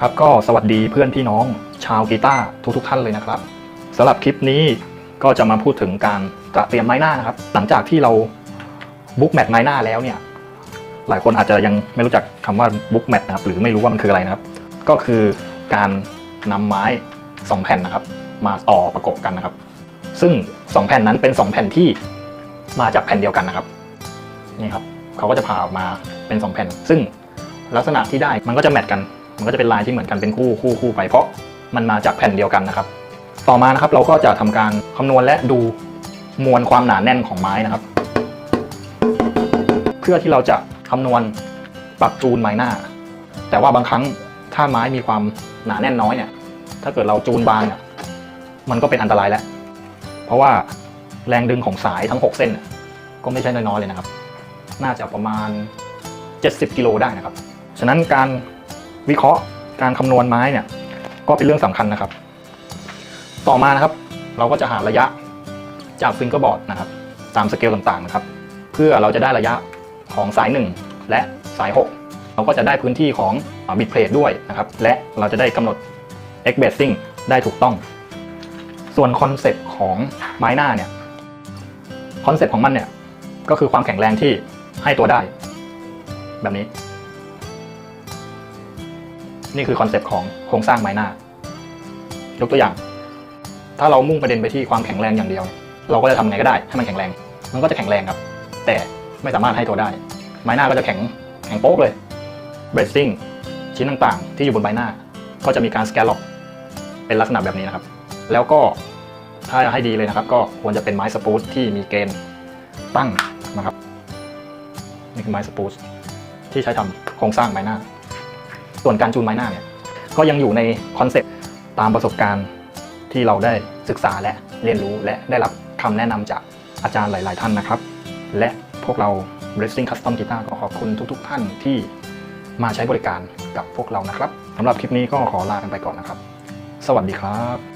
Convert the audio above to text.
ครับก็สวัสดีเพื่อนพี่น้องชาวกีตาร์ทุกทุกๆท่านเลยนะครับสำหรับคลิปนี้ก็จะมาพูดถึงการตระเตรียมไม้หน้านะครับ หลังจากที่เราบุ๊กแมทไม้หน้าแล้วเนี่ยหลายคนอาจจะยังไม่รู้จักคำว่าบุ๊กแมทนะครับหรือไม่รู้ว่ามันคืออะไรนะครับ ก็คือการนำไม้สองแผ่นนะครับ มาต่อประกบกันนะครับ ซึ่งสองแผ่นนั้นเป็นสองแผ่นที่มาจากแผ่นเดียวกันนะครับนี่ครับเขาก็จะผ่าออกมาเป็นสองแผ่น ซึ่งลักษณะที่ได้มันก็จะแมทกัน มันก็จะเป็นลายที่เหมือนกันเป็นคู่คู่คู่ไปเพราะมันมาจากแผ่นเดียวกันนะครับ ต่อมานะครับเราก็จะทำการคำนวณและดูมวลความหนาแน่นของไม้นะครับ เพื่อที่เราจะคำนวณปรับจูนไม้หน้า แต่ว่าบางครั้งถ้าไม้มีความหนาแน่นน้อยเนี่ย ถ้าเกิดเราจูนบางเนี่ยมันก็เป็นอันตรายแล้ว เพราะว่าแรงดึงของสายทั้ง 6 เส้น ก็ไม่ใช่น้อยๆเลยนะครับ น่าจะประมาณ 70 กิโลได้นะครับ ฉะนั้นการ วิเคราะห์การคำนวณไม้เนี่ย ก็เป็นเรื่องสำคัญนะครับ ต่อมานะครับ เราก็จะหาระยะจากฟิงเกอร์บอร์ดนะครับ ตามสเกลต่างๆนะครับ เพื่อเราจะได้ระยะของสาย 1 และสาย 6 เราก็จะได้พื้นที่ของบิตเพลทด้วยนะครับ และเราจะได้กำหนด X basing ได้ถูกต้อง ส่วนคอนเซปต์ของไม้หน้าเนี่ยคอนเซปต์ของมันเนี่ยก็คือความแข็งแรงที่ให้ตัวได้ แบบนี้ นี่คือคอนเซปต์ของโครงสร้างไม้หน้า ยกตัวอย่าง ถ้าเรามุ่งประเด็นไปที่ความแข็งแรงอย่างเดียว เราก็จะทำไงก็ได้ให้มันแข็งแรง มันก็จะแข็งแรงครับ แต่ไม่สามารถให้ตัวได้ ไม้หน้าก็จะแข็งแข็งโป๊กเลยเบรดซิ่งชิ้นต่างๆ ที่อยู่บนใบหน้า ก็จะมีการสแกลล็อกเป็นลักษณะแบบนี้นะครับ แล้วก็ถ้าให้ดีเลยนะครับ ก็ควรจะเป็นไม้สปูตที่มีเกณฑ์ตั้งนะครับ นี่คือไม้สปูตที่ใช้ทำโครงสร้างไม้หน้า ส่วนการจูนไม้หน้าเนี่ยก็ยังอยู่ในคอนเซ็ปต์ตามประสบการณ์ที่เราได้ศึกษาและเรียนรู้และได้รับคำแนะนำจากอาจารย์หลาย ๆ ท่านนะครับ และพวกเรา Racing Custom Guitar ก็ขอบคุณทุก ๆ ท่านที่มาใช้บริการกับพวกเรานะครับสำหรับคลิปนี้ก็ขอลากันไปก่อนนะครับ สวัสดีครับ